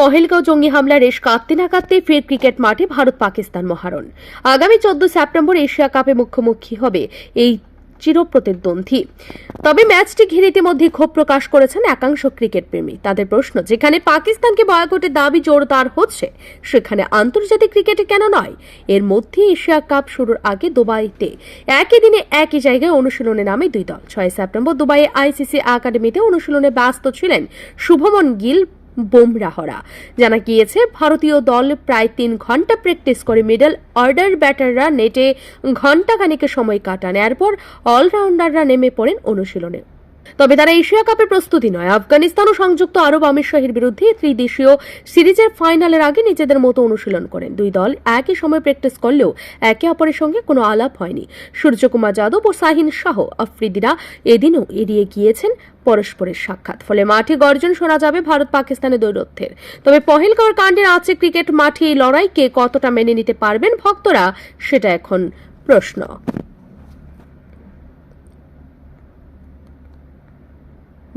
পহেলগাঁও জঙ্গি হামলা রেশ কাঁদতে না কাঁদতে ফের ক্রিকেট মাঠে ভারত পাকিস্তান মহারণ। আগামী চোদ্দ সেপ্টেম্বর এশিয়া কাপে মুখোমুখি হবে এই চিরপ্রতিদ্বন্দ্বী। তবে ম্যাচটি ঘিরে ইতিমধ্যে ক্ষোভ প্রকাশ করেছেন একাংশ ক্রিকেট প্রেমী। তাদের প্রশ্ন, যেখানে পাকিস্তানকে বয়কটের দাবি জোরদার হচ্ছে, সেখানে আন্তর্জাতিক ক্রিকেটে কেন নয়? এর মধ্যে এশিয়া কাপ শুরুর আগে দুবাইতে একই দিনে একই জায়গায় অনুশীলনে নামে দুই দল। ছয় সেপ্টেম্বর দুবাইয়ে আইসিসি একাডেমিতে অনুশীলনে ব্যস্ত ছিলেন শুভমন গিল বোমরাহরা। জানা গিয়েছে, ভারতীয় দল প্রায় তিন ঘণ্টা প্র্যাকটিস করে মিডল অর্ডার ব্যাটাররা নেটে ঘণ্টাখানিকে সময় কাটান। এরপর অলরাউন্ডাররা নেমে পড়েন অনুশীলনে। তবে তারা এশিয়া কাপের প্রস্তুতি নয়। আফগানিস্তান ও সংযুক্ত আরব আমিরশাহীর বিরুদ্ধে ত্রিদেশীয় সিরিজের ফাইনালের আগে নিজেদের মতো অনুশীলন করেন। দুই দল একই সময় প্র্যাকটিস করলেও একে অপরের সঙ্গে কোনো আলাপ হয়নি। সূর্যকুমার যাদব ও সাহিন শাহ আফ্রিদিরা এদিনও এড়িয়ে গিয়েছেন পরস্পরের সাক্ষাৎ। ফলে মাঠে গর্জন শোনা যাবে ভারত পাকিস্তানের দৈরথ্যের তবে পহেলগাঁওর কাণ্ডের আছে ক্রিকেট মাঠে এই লড়াইকে কতটা মেনে নিতে পারবেন ভক্তরা, সেটা এখন প্রশ্ন।